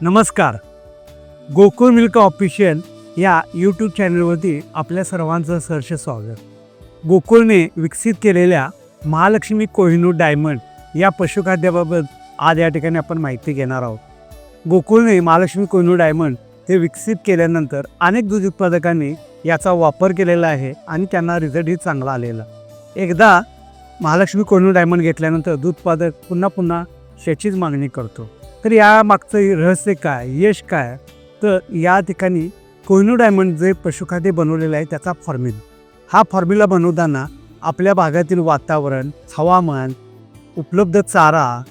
नमस्कार. Gokul milk official या YouTube चॅनलवरती आपल्या सर्वांचं सहर्ष स्वागत. गोकुळने विकसित केलेल्या महालक्ष्मी कोहिनूर डायमंड या पशुखाद्याबाबत आज या ठिकाणी आपण माहिती घेणार आहोत. गोकुळने महालक्ष्मी कोहिनूर डायमंड हे विकसित केल्यानंतर अनेक दूध उत्पादकांनी याचा वापर केलेला आहे आणि त्यांना रिझल्टही चांगला आलेला. एकदा महालक्ष्मी कोहिनूर डायमंड घेतल्यानंतर दूध उत्पादक पुन्हा पुन्हा त्याचीच मागणी करतो. तर या मागचं रहस्य काय यश काय? तर या ठिकाणी कोहिनूर डायमंड जे पशुखाद्य बनवलेलं आहे त्याचा फॉर्म्युला हा फॉर्म्युला बनवताना आपल्या भागातील वातावरण हवामान उपलब्ध चारा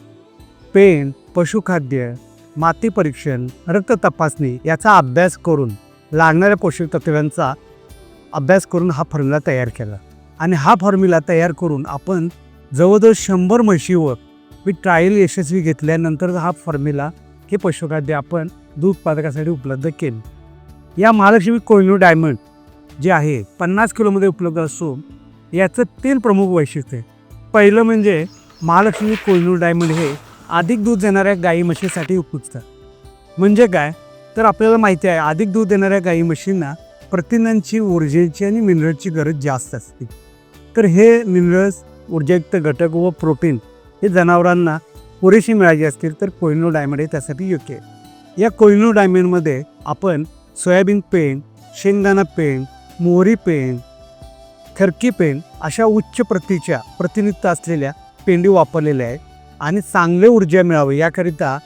पेन पशुखाद्य माती परीक्षण रक्त तपासणी याचा अभ्यास करून लागणाऱ्या पोषक तत्वांचा अभ्यास करून हा फॉर्म्युला तयार केला. आणि हा फॉर्म्युला तयार करून आपण जवळजवळ शंभर म्हशीवर मी ट्रायल यशस्वी घेतल्यानंतर हा फॉर्म्युला हे पशुखाद्य आपण दूध उत्पादकासाठी उपलब्ध केले. या महालक्ष्मी कोहिनूर डायमंड जे आहे पन्नास किलोमध्ये उपलब्ध असून याचं तीन प्रमुख वैशिष्ट्य आहे. पहिलं म्हणजे महालक्ष्मी कोहिनूर डायमंड हे अधिक दूध देणाऱ्या गाई म्हशीसाठी उपयुक्त. म्हणजे काय? तर आपल्याला माहिती आहे अधिक दूध देणाऱ्या गाई म्हशींना प्रथिनांची ऊर्जेची आणि मिनरलची गरज जास्त असते. तर हे मिनरल्स ऊर्जायुक्त घटक व प्रोटीन हे जनावरांना पुरेशी मिळायची असतील तर कोहिनूर डायमंड हे त्यासाठी योग्य आहे. या कोहिनूर डायमंडमध्ये आपण सोयाबीन पेन शेंगदाणा पेंट मोहरी पेन खरकी पेन अशा उच्च प्रतीच्या प्रतिनिधित्व असलेल्या पेंडी वापरलेल्या आहेत आणि चांगले ऊर्जा मिळावी याकरिता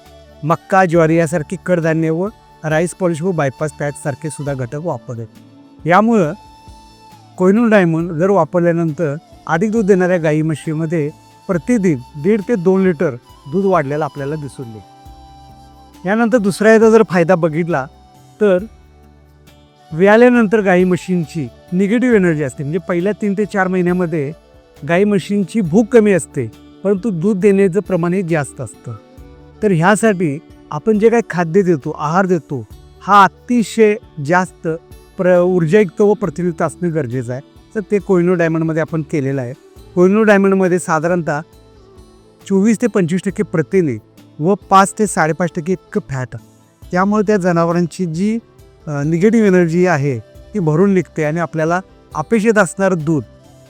मक्का ज्वारी यासारखी कडधान्य व राईस पॉलिश व बायपास पॅचसारखे सुद्धा घटक वापरले. यामुळं कोहिनूर डायमंड जर वापरल्यानंतर अधिक दूध देणाऱ्या गाई म्हशीमध्ये प्रतिदिन दीड ते दोन लिटर दूध वाढलेलं आपल्याला दिसून येईल. यानंतर दुसरा याचा जर फायदा बघितला तर व्याल्यानंतर गाई म्हशींची निगेटिव्ह एनर्जी असते. म्हणजे पहिल्या तीन ते चार महिन्यामध्ये गाई म्हशींची भूक कमी असते परंतु दूध देण्याचं प्रमाण हे जास्त असतं. तर ह्यासाठी आपण जे काही खाद्य देतो आहार देतो हा अतिशय जास्त प्र ऊर्जायुक्त व प्रतिनिधित्व असणं गरजेचं आहे. तर ते कोयनो डायमंडमध्ये आपण केलेलं आहे. कोहिनूर डायमंडमध्ये साधारणतः चोवीस ते पंचवीस टक्के प्रथिने व पाच ते साडेपाच टक्के इतकं फॅट त्यामुळे त्या जनावरांची जी निगेटिव्ह एनर्जी आहे ती भरून निघते आणि आपल्याला अपेक्षित असणारं दूध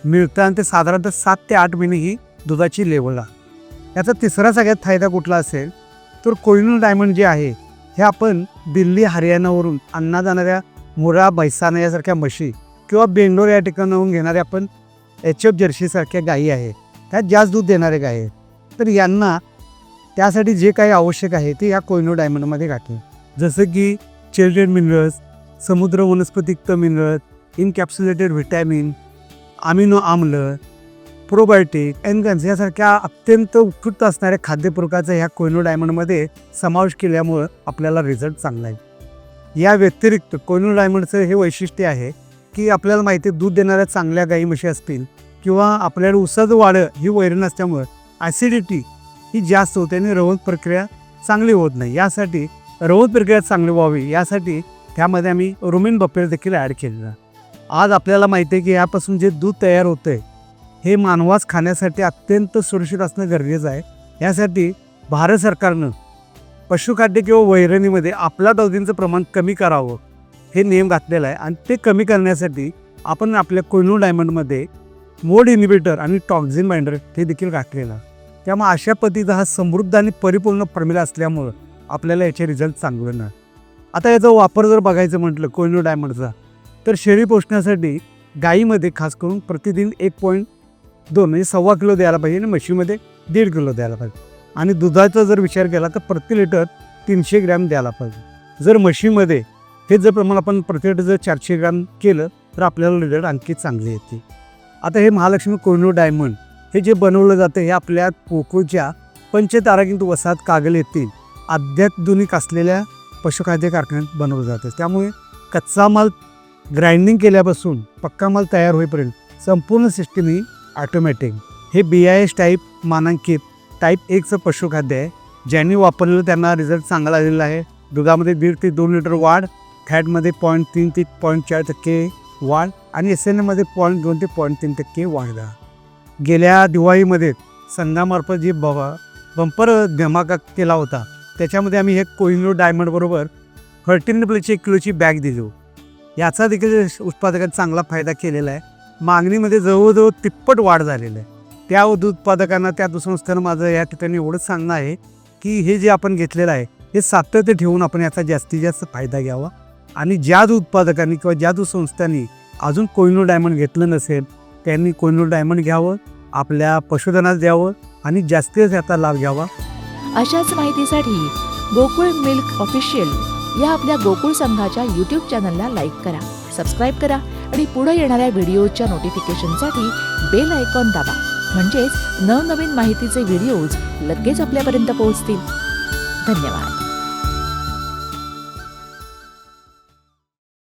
मिळतं आणि ते साधारणतः सात ते आठ महिने ही दुधाची लेवल आहे याचा तिसरा सगळ्यात फायदा कुठला असेल तर कोहिनूर डायमंड जे आहे हे आपण दिल्ली हरियाणावरून अन्ना जाणाऱ्या मुरा बैसाना यासारख्या म्हशी किंवा बेंगलोर या ठिकाणाहून घेणाऱ्या आपण एच एफ जर्सीसारख्या गायी आहे त्यात जास्त दूध देणारे गायी आहेत. तर यांना त्यासाठी जे काही आवश्यक आहे ते या कोयनो डायमंडमध्ये घातले जसं की चिल्ड्रेन मिनरल्स समुद्र वनस्पतिक्त मिनरल इनकॅप्सुलेटेड व्हिटॅमिन अमिनो आम्ल प्रोबायोटिक एनगन्स यासारख्या अत्यंत उत्कृष्ट असणाऱ्या खाद्यप्रकारचा ह्या कोयनो डायमंडमध्ये समावेश केल्यामुळं आपल्याला रिझल्ट चांगला आहे या व्यतिरिक्त कोयनो डायमंडचं हे वैशिष्ट्य आहे की आपल्याला माहिती आहे दूध देणाऱ्या चांगल्या गाई म्हशी असतील किंवा आपल्याला उसाचं वाढं ही वैरण असल्यामुळं ॲसिडिटी ही जास्त होते आणि रवत प्रक्रिया चांगली होत नाही. यासाठी रवत प्रक्रिया चांगली व्हावी यासाठी त्यामध्ये आम्ही रोमेन बपेर देखील ॲड केलेला आज आपल्याला माहिती आहे की यापासून जे दूध तयार होतं आहे हे मानवास खाण्यासाठी अत्यंत सुरक्षित असणं गरजेचं आहे. यासाठी भारत सरकारनं पशुखाद्य किंवा वैरणीमध्ये आपल्या दौदींचं प्रमाण कमी करावं. हे नियम घातलेला आहे. आणि ते कमी करण्यासाठी आपण आपल्या कोहिनूर डायमंडमध्ये मोड इनिबिटर आणि टॉक्झिन बाइंडर हे देखील घातलेलं त्यामुळे अशा पद्धतीचा हा समृद्ध आणि परिपूर्ण फॉर्म्युला असल्यामुळं आपल्याला याचे रिझल्ट चांगले ना आता याचा वापर जर बघायचं म्हटलं कोयनो डायमंडचा तर शेळी पोषण्यासाठी गाईमध्ये खास करून प्रतिदिन एक पॉईंट दोन म्हणजे सव्वा किलो द्यायला पाहिजे आणि म्हशीमध्ये दीड किलो द्यायला पाहिजे. आणि दुधाचा जर विचार केला तर प्रति लिटर तीनशे ग्रॅम द्यायला पाहिजे. जर म्हशीमध्ये हे जर प्रमाण आपण प्रत्येक जर चारशे ग्रॅम केलं तर आपल्याला रिझल्ट आणखी चांगले येते. आता हे महालक्ष्मी कोरिनो डायमंड हे जे बनवलं जातं हे आपल्या कोकोच्या पंचताराकिंत वसाहत कागल येथील अत्याधुनिक असलेल्या पशुखाद्य कारखान्यात बनवलं जातं. त्यामुळे कच्चा माल ग्राइंडिंग केल्यापासून पक्का माल तयार होईपर्यंत संपूर्ण सिस्टीम ही ऑटोमॅटिक हे बी आय एस टाईप मानांकित टाईप एकचं पशुखाद्य आहे ज्यांनी वापरलेलं त्यांना रिझल्ट चांगला आलेला आहे. दुधामध्ये दीड ते दोन लिटर वाढ फॅटमध्ये पॉईंट तीन ते पॉईंट चार टक्के वाढ आणि एस एन एमध्ये पॉईंट दोन ते पॉईंट तीन टक्के वाढ झाला गेल्या दिवाळीमध्ये संघामार्फत जे बवा बंपर धमाका केला होता त्याच्यामध्ये आम्ही हे कोहिनूर डायमंडबरोबर थर्टीन प्लेची एक किलोची बॅग दिली. याचा देखील उत्पादकांनी चांगला फायदा केलेला आहे. मागणीमध्ये जवळजवळ तिप्पट वाढ झालेली आहे. त्या दूध उत्पादकांना त्या संस्थेनं माझं या ठिकाणी एवढंच सांगणं आहे की हे जे आपण घेतलेलं आहे हे सातत्य ठेवून आपण याचा जास्तीत जास्त फायदा घ्यावा. आणि ज्या उत्पादकांनी किंवा ज्या संस्थांनी अजून कोयनूर डायमंड घेतलं नसेल त्यांनी कोयनूर डायमंड घ्यावं आपल्या पशुधनास द्यावं आणि जास्तीत याचा लाभ घ्यावा. अशाच माहितीसाठी गोकुळ मिल्क ऑफिशियल या आपल्या गोकुळ संघाच्या यूट्यूब चॅनलला लाईक करा सबस्क्राईब करा आणि पुढे येणाऱ्या व्हिडिओच्या नोटिफिकेशनसाठी बेल आयकॉन दाबा. म्हणजेच नवनवीन माहितीचे व्हिडिओज लगेच आपल्यापर्यंत पोहोचतील. धन्यवाद.